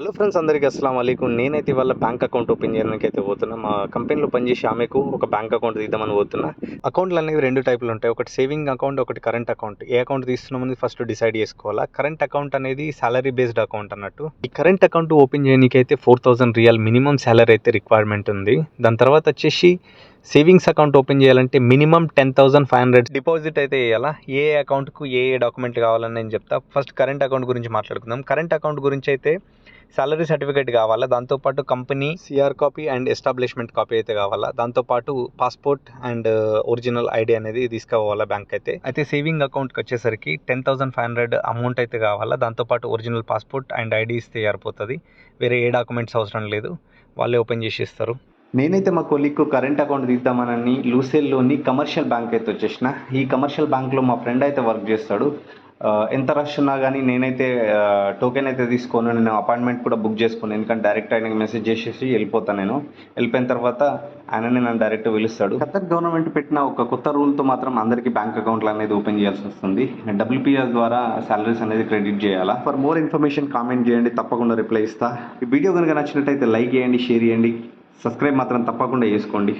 Hello friends అందరికీ అస్సలం అలీకుం. నేనైతే ఇవాళ బ్యాంక్ అకౌంట్ ఓపెన్ చేయడానికి అయితే పోతున్నా. మా కంపెనీలో పనిచేసే ఆమెకు ఒక బ్యాంక్ అకౌంట్ తీద్దామని పోతున్నా. అకౌంట్లు అనేవి రెండు టైపులు ఉంటాయి. ఒకటి సేవింగ్ అకౌంట్ ఒకటి కరెంట్ అకౌంట్. ఏ అకౌంట్ తీస్తున్నామని ఫస్ట్ డిసైడ్ చేసుకోవాలా. కరెంట్ అకౌంట్ అనేది సాలరీ బేస్డ్ అకౌంట్ అన్నట్టు. ఈ కరెంట్ అకౌంట్ ఓపెన్ చేయడానికి అయితే four thousand riyal minimum salary అయితే రిక్వైర్మెంట్ ఉంది. దాని తర్వాత వచ్చేసి సేవింగ్స్ అకౌంట్ ఓపెన్ చేయాలంటే minimum ten thousand five hundred deposit అయితే వేయాలా? ఏ అకౌంట్కు ఏ ఏ డాక్యుమెంట్ కావాలని నేను చెప్తా. ఫస్ట్ కరెంట్ అకౌంట్ గురించి మాట్లాడుకుందాం. కరెంట్ అకౌంట్ గురించి అయితే సాలరీ సర్టిఫికేట్ కావాలా? దాంతోపాటు company CR copy and establishment copy అయితే కావాలా? దాంతోపాటు పాస్పోర్ట్ అండ్ ఒరిజినల్ ఐడి అనేది తీసుకుపోవాలా బ్యాంక్ అయితే? అయితే సేవింగ్ అకౌంట్కి వచ్చేసరికి ten thousand five hundred amount అయితే కావాలా? దాంతోపాటు ఒరిజినల్ పాస్పోర్ట్ అండ్ ఐడి ఇస్తే సరిపోతుంది. వేరే ఏ డాక్యుమెంట్స్ అవసరం లేదు. వాళ్ళే ఓపెన్ చేసి ఇస్తారు. నేనైతే మా కొలీగ్కు కరెంట్ అకౌంట్ తీద్దామనని లూసెల్లోని కమర్షియల్ బ్యాంక్ అయితే వచ్చేసిన. ఈ కమర్షియల్ బ్యాంక్లో మా ఫ్రెండ్ అయితే వర్క్ చేస్తాడు. ఎంత రష్ ఉన్నా కానీ నేనైతే టోకెన్ అయితే తీసుకోను. నేను అపాయింట్మెంట్ కూడా బుక్ చేసుకున్నాను. ఎందుకంటే డైరెక్ట్ ఆయనకి మెసేజ్ చేసేసి వెళ్ళిపోతాను నేను. వెళ్ళిపోయిన తర్వాత ఆయననే నన్ను డైరెక్ట్ పిలుస్తాడు. ఖతర్ గవర్నమెంట్ పెట్టిన ఒక కొత్త రూల్తో మాత్రం అందరికీ బ్యాంక్ అకౌంట్లు అనేది ఓపెన్ చేయాల్సి వస్తుంది. డబ్ల్యూపీఎస్ ద్వారా సాలరీస్ అనేది క్రెడిట్ చేయాలా? ఫర్ మోర్ ఇన్ఫర్మేషన్ కామెంట్ చేయండి. తప్పకుండా రిప్లై ఇస్తా. ఈ వీడియో కనుక నచ్చినట్టయితే లైక్ చేయండి షేర్ చేయండి. సబ్స్క్రైబ్ మాత్రం తప్పకుండా చేసుకోండి.